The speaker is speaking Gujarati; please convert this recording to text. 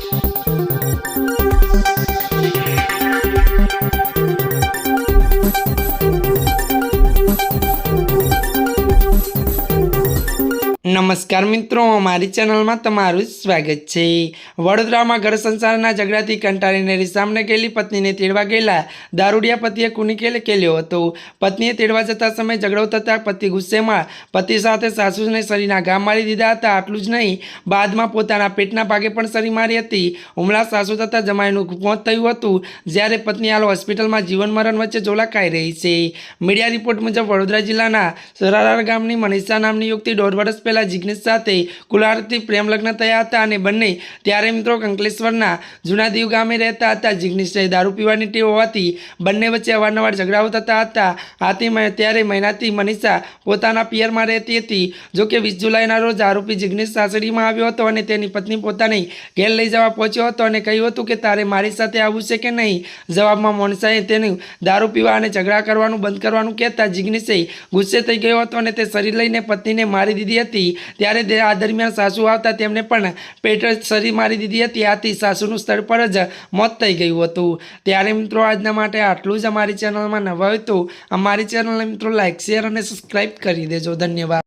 Thank you. નમસ્કાર મિત્રો મારી ચેનલમાં તમારું સ્વાગત છે. વડોદરામાં ઘર સંસારના ઝઘડાથી કંટાળીને રીસામને ગયેલી પત્નીને તેડવા ગયેલા દારૂડિયા પતિએ કુનિકેલે કેલ્યો હતો. પત્નીએ તેડવા જતા સમયે ઝઘડો થતાં પતિ ગુસ્સેમાં પતિ સાથે સાસુને શરીરના ઘા મારી દીધા હતા. આટલું જ નહીં, બાદમાં પોતાના પેટના ભાગે પણ શરી મારી હતી. હુમલા સાસુ થતાં જમાઈનું મોત થયું હતું, જ્યારે પત્ની હાલ હોસ્પિટલમાં જીવન મરણ વચ્ચે ઝોલાકાઈ રહી છે. મીડિયા રિપોર્ટ મુજબ, વડોદરા જિલ્લાના સરારા ગામની મનીષા નામની યુક્તિ દોઢ વર્ષ પહેલા જિગ્નેશ સાથે કુલારથી પ્રેમ લગ્ન થયા હતા અને બંને ત્યારે મિત્રો કંકલેશ્વરના જૂના દીવ ગામે રહેતા હતા. જિગ્નેશે દારૂ પીવાની ટેવ હોવાથી બંને વચ્ચે અવારનવાર ઝઘડાઓ થતા હતા. આથી ત્યારે મહિનાથી મનીષા પોતાના પિયરમાં રહેતી હતી. જોકે વીસ જુલાઈના રોજ આરોપી જિગ્નેશ સાસરીમાં આવ્યો હતો અને તેની પત્ની પોતાને ઘેર લઈ જવા પહોંચ્યો હતો અને કહ્યું હતું કે તારે મારી સાથે આવવું છે કે નહીં? જવાબમાં મોનસાએ તેનું દારૂ પીવા અને ઝઘડા કરવાનું બંધ કરવાનું કહેતા જિગ્નેશે ગુસ્સે થઈ ગયો હતો અને તે શરીર લઈને પત્નીને મારી દીધી હતી. ત્યારે તે આ દરમિયાન સાસુ આવતા તેમને પણ પેટ સરી મારી દીધી હતી. આથી સાસુનું સ્થળ પર જ મોત થઈ ગયું હતું. ત્યારે મિત્રો આજના માટે આટલું જ અમારી ચેનલમાં નવા હોય તો અમારી ચેનલને મિત્રો લાઇક શેર અને સબસ્ક્રાઈબ કરી દેજો. ધન્યવાદ.